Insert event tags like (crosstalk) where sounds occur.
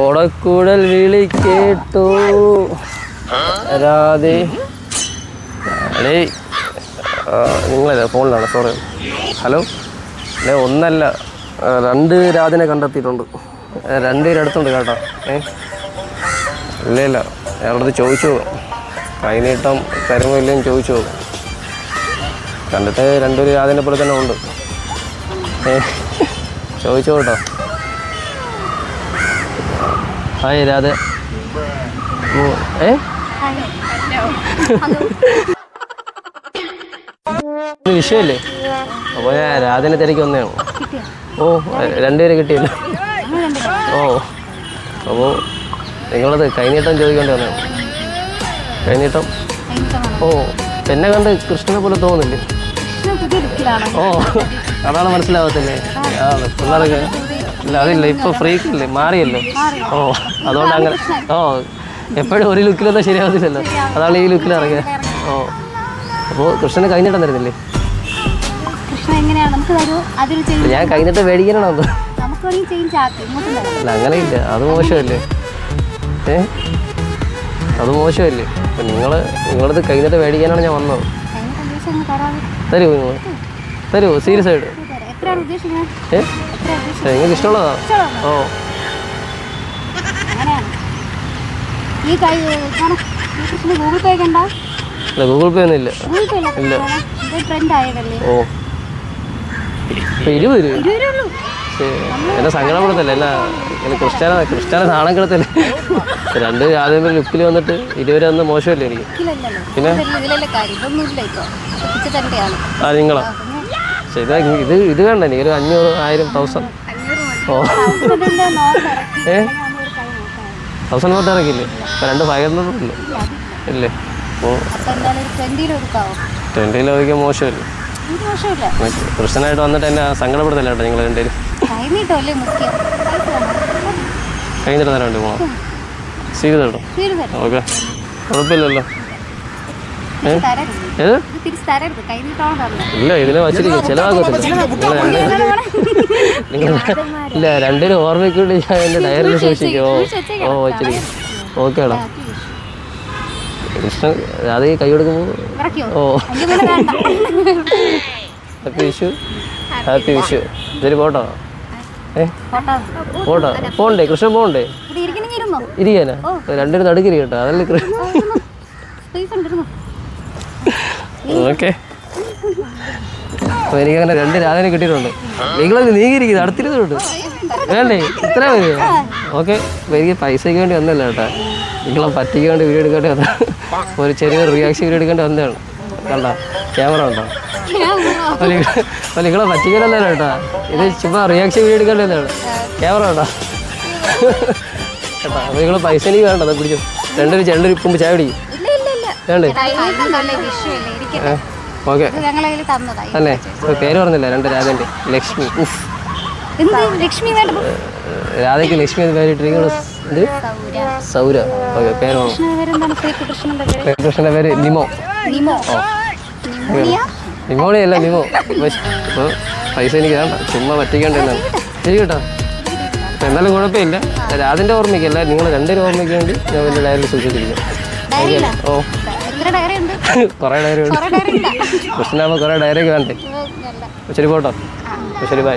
ഓടക്കൂടൽ വിളി കേട്ടു. രാധേ. അടേ ഫോണിലാണ്? സോറി ഹലോ അല്ലേ ഒന്നല്ല. രണ്ട് രാധനെ കണ്ടെത്തിയിട്ടുണ്ട്. രണ്ട് പേര് അടുത്തുണ്ട് കേട്ടോ. ഏ? ഇല്ല ഇല്ല. ഞാനടുത്ത് ചോദിച്ചു കൈനീട്ടം തരുമോ ഇല്ലെന്ന് ചോദിച്ചു കണ്ടിട്ട് രണ്ടൊരു രാധനെ പോലെ തന്നെ ഉണ്ട്. ഏ? ചോദിച്ചു കേട്ടോ ഹായ് രാധ ഏ വിഷയല്ലേ? അപ്പോൾ ഞാൻ രാധനെ തിരക്കി വന്നതാണ്. ഓ രണ്ടുപേരെ കിട്ടിയല്ലോ. ഓ. അപ്പോൾ നിങ്ങളത് കൈനീട്ടം ചോദിക്കേണ്ടി വന്നതാണ്. കൈനീട്ടം? ഓ എന്നെ കണ്ട് കൃഷ്ണനെ പോലെ തോന്നുന്നില്ലേ? ഓ അതാണ് മനസ്സിലാവത്തില്ലേ ആ പിള്ളേരൊക്കെ ഇല്ല അതില്ല ഇപ്പൊ ഫ്രീക്ക് അല്ലേ മാറിയല്ലോ? ഓ അതുകൊണ്ട് അങ്ങനെ ഓ എപ്പോഴും ഒരു ലുക്കിലൊന്നും ശരിയാവത്തില്ലല്ലോ. അതാണ് ഈ ലുക്കിൽ ഇറങ്ങിയത് ഓ അപ്പോൾ കൃഷ്ണന് കഴിഞ്ഞിട്ടുണ്ടായിരുന്നില്ലേ തരുന്നില്ലേ ഞാൻ കഴിഞ്ഞിട്ട് മേടിക്കണോ അല്ല അങ്ങനെയില്ല അത് മോശമല്ലേ? ഏ? അത് മോശമല്ലേ? അപ്പം നിങ്ങൾ നിങ്ങളത് കഴിഞ്ഞിട്ട് മേടിക്കാനാണ് ഞാൻ വന്നത്. തരുമോ നിങ്ങൾ തരുമോ സീരിയസ് ആയിട്ട് നിങ്ങൾക്ക് ഇഷ്ടമുള്ളതാ? ഓ. ഈ ഗൂഗിൾ പേ ഒക്കെ ഉണ്ടോ? ഇല്ല ഗൂഗിൾ പേ ഒന്നും ഇല്ല. ഇല്ല. ഓ. ഇരുപത് രൂപ. ഇരുപത് രൂപ എന്നെ സങ്കടപ്പെടുത്തല്ലേ എന്നാ എന്നെ ക്രിസ്ത്യാന ക്രിസ്ത്യാന നാണം കിടത്തല്ലേ? രണ്ട് ആദ്യം ലുക്കിൽ വന്നിട്ട് ഇരുപത് അന്ന് മോശമല്ലേ എനിക്ക്? പിന്നെ? ആ നിങ്ങളാ? പക്ഷേ ഇത് ഇത് ഇത് വേണ്ട എനിക്ക് ഒരു അഞ്ഞൂറ് ആയിരം തൗസൻഡ് ഓ. ഏ? തൗസൻഡ് പോട്ട് ഇറക്കില്ലേ ഇപ്പം രണ്ട് ഫൈവ് ഹൺഡ്രഡ് ഇല്ലേ ഇല്ലേ? ഓ. ട്വന്റിയിൽ ഒതുക്കിയ മോശമല്ലേ? ദോഷമില്ല വന്നിട്ട് എന്നെ സങ്കടപ്പെടുത്തല്ലേ കേട്ടോ നിങ്ങൾ വേണം. കഴിഞ്ഞിട്ട് തരാൻ വേണ്ടി പോകണം കേട്ടോ ഓക്കെ. കുഴപ്പമില്ലല്ലോ. ഇല്ല ഇതിനെ ചിലവാക്കത്തില്ല ഇല്ല രണ്ടിനും ഓർമ്മയ്ക്ക് വേണ്ടി ഞാൻ എന്റെ ഡയറിയിൽ സൂക്ഷിക്കോ. ഓ വെച്ചിരിക്കും. ഓക്കേടാ കൃഷ്ണൻ അത് കൈ കൊടുക്കുമ്പോൾ ഓ. ഹാപ്പി വിഷു ഹാപ്പി വിഷു ഇതൊരു പോട്ടോ? ഏ? ഫോട്ടോ പോട്ടോ. പോണ്ടേ കൃഷ്ണൻ പോണ്ടേ? ഇരിക്കാനാ? രണ്ടിനും നടുക്കിരി കേട്ടോ അതല്ലേ ഇരുന്നോ? ഓക്കെ. അപ്പോൾ എനിക്കങ്ങനെ രണ്ട് രാധനെ കിട്ടിയിട്ടുണ്ട്. നിങ്ങളത് നീങ്ങിയിരിക്കുന്നത് അടുത്തിരുന്നുണ്ട് വേണ്ടേ? ഇത്ര മതി ഓക്കെ. എനിക്ക് പൈസയ്ക്ക് വേണ്ടി വന്നല്ല കേട്ടോ നിങ്ങളെ പറ്റിക്ക് വേണ്ടി വീഡിയോ എടുക്കേണ്ടി ഒരു ചെറിയ റിയാക്ഷൻ വീഡിയോ എടുക്കേണ്ടി വന്നതാണ്. കണ്ട? ക്യാമറ ഉണ്ടോ അപ്പോൾ നിങ്ങളെ പറ്റിക്കലല്ല കേട്ടോ ഇത് ചുമ്മാ റിയാക്ഷൻ വീഡിയോ എടുക്കേണ്ടി വന്നതാണ്. ക്യാമറ ഉണ്ടോ കേട്ടോ അപ്പോൾ നിങ്ങൾ പൈസ എനിക്ക് വേണ്ട പിടിച്ചു രണ്ടൊരു ചെണ്ടൊരു ഇപ്പം ചായ പിടിക്കും ഓക്കെ. തന്നെ. പേര് പറഞ്ഞില്ല. രണ്ട് രാധന്റെ. ലക്ഷ്മി. ഉഫ്. രാധയ്ക്ക് ലക്ഷ്മി എന്ന് പേരിട്ടിരിക്കുന്നത് സൗര. ഓക്കെ പേര് കൃഷ്ണന്റെ പേര്? നിമോ. നിമോണി അല്ല നിമോ. പൈസ എനിക്ക് വേണ്ട. ചുമ്മാ പറ്റിക്കേണ്ടതാണ് ശരി കേട്ടോ. എന്നാലും കുഴപ്പമില്ല. രാധന്റെ ഓർമ്മയ്ക്കല്ല നിങ്ങൾ രണ്ടുപേരും ഓർമ്മയ്ക്ക് വേണ്ടി ഞാൻ വലിയ ഡയറിയിൽ സൂക്ഷിച്ചിരിക്കും ഓ. ഡയറി ഉണ്ട്. (laughs) കുറേ ഡയറി ഉണ്ട്. കുറെ ഡയറി കൃഷ്ണനാകുമ്പോൾ കുറേ ഡയറിയൊക്കെ വേണ്ടേ അല്ല അപ്പോൾ ശരി പോട്ടോ. ശരി ബൈ